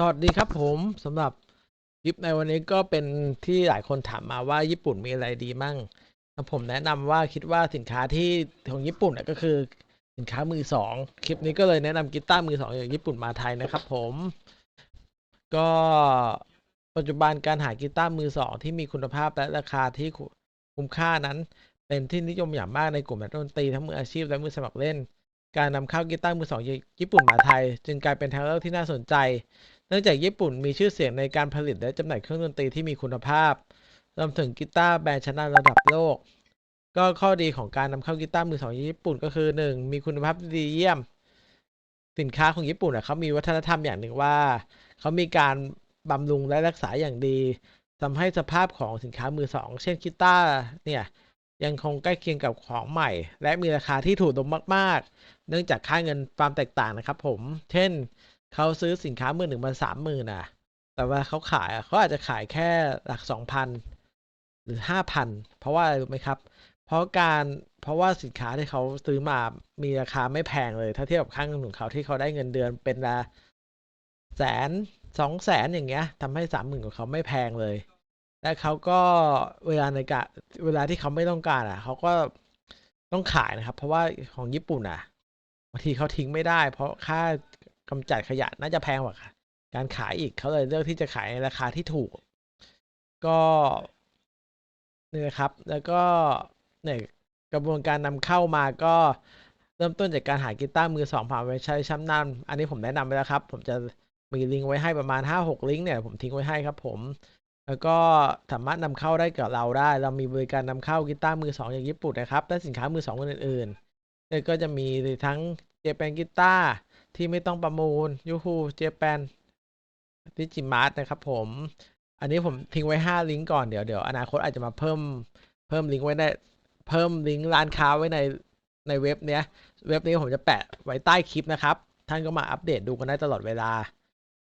สวัสดีครับผมสำหรับคลิปในวันนี้ก็เป็นที่หลายคนถามมาว่าญี่ปุ่นมีอะไรดีมั่ง ผมแนะนำว่าคิดว่าสินค้าที่ของญี่ปุ่นน่ะก็คือสินค้ามือสองคลิปนี้ก็เลยแนะนำกีตาร์มือสองจากญี่ปุ่นมาไทยนะครับผม ก็ปัจจุบันการหากีตาร์มือสองที่มีคุณภาพและราคาที่คุ้มค่านั้น เป็นที่นิยมอย่างมากในกลุ่มนักดนตรีทั้งมืออาชีพและมือสมัครเล่น การนำเข้ากีตาร์มือสองจากญี่ปุ่นมาไทย จึงกลายเป็นทางเลือกที่น่าสนใจ เนื่องจากญี่ปุ่นมีชื่อเสียงในการผลิตและจำหน่ายเครื่องดนตรีที่มีคุณภาพ รวมถึงกีตาร์แบรนด์ชั้นนำระดับโลก ก็ข้อดีของการนำเข้ากีตาร์มือสองญี่ปุ่นก็คือ 1. มีคุณภาพดีเยี่ยม สินค้าของญี่ปุ่นเขามีวัฒนธรรมอย่างหนึ่งว่า เขามีการบำรุงและรักษาอย่างดีทำให้สภาพของสินค้ามือสอง เช่นกีตาร์เนี่ยยังคงใกล้เคียงกับของใหม่ และมีราคาที่ถูกลงมาก ๆ เนื่องจากค่าเงินความแตกต่างนะครับผม เช่น เขาซื้อสินค้ามือหนึ่งมาสามหมื่นอะ แต่ว่าเขาขายอะเขาอาจจะขายแค่หลักสองพันหรือห้าพันเพราะว่าอะไรรู้ไหมครับ เพราะการเพราะว่าสินค้าที่เขาซื้อมามีราคาไม่แพงเลย ถ้าเทียบกับค่าเงินของเขาที่เขาได้เงินเดือนเป็นละแสนสองแสนอย่างเงี้ยทำให้สามหมื่นของเขาไม่แพงเลย และเขาก็เวลาในกาเวลาที่เขาไม่ต้องการอะเขาก็ต้องขายนะครับ เพราะว่าของญี่ปุ่นอะบางทีเขาทิ้งไม่ได้ เพราะค่า กำจัดขยะน่าจะแพงกว่าการขายอีกเขาเลยเลือกที่จะขายในราคาที่ถูก ก็นี่นะครับ แล้วก็เนี่ยกระบวนการนำเข้ามาก็เริ่มต้นจากการหากีตาร์มือสองผ่านเว็บไซต์ชั้นนำอันนี้ผมแนะนำไปแล้วครับ ผมจะมีลิงก์ไว้ให้ประมาณ 5-6 ลิงก์เนี่ยผมทิ้งไว้ให้ครับผม แล้วก็สามารถนำเข้าได้กับเราได้ เรามีบริการนำเข้ากีตาร์มือสองจากญี่ปุ่นนะครับ และสินค้ามือสองอื่นๆแล้วก็จะมีทั้งเจแปนกีตาร์ ที่ไม่ต้องประมูลยูฮูเจแปนดิจิมาร์ทนะครับผม อันนี้ผมทิ้งไว้ 5 ลิงก์ก่อนเดี๋ยวเดี๋ยวอนาคตอาจจะมาเพิ่มเพิ่มลิงก์ไว้ในเพิ่มลิงก์ร้านค้าไว้ในในเว็บเนี้ย เว็บนี้ผมจะแปะไว้ใต้คลิปนะครับ ท่านก็มาอัปเดตดูกันได้ตลอดเวลา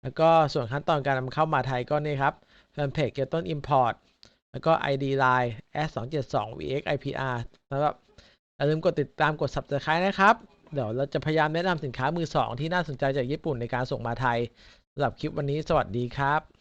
แล้วก็ส่วนขั้นตอนการนำเข้ามาไทยก็นี่ครับแฟนเพจเกต้นอิมพอร์แล้วก็ ID Line s 2 7 2 vx ipr แล้วก็อย่าลืมกดติดตามกด subscribe นะครับ เดี๋ยวเราจะพยายามแนะนำสินค้ามือสองที่น่าสนใจจากญี่ปุ่นในการส่งมาไทยสำหรับคลิปวันนี้สวัสดีครับ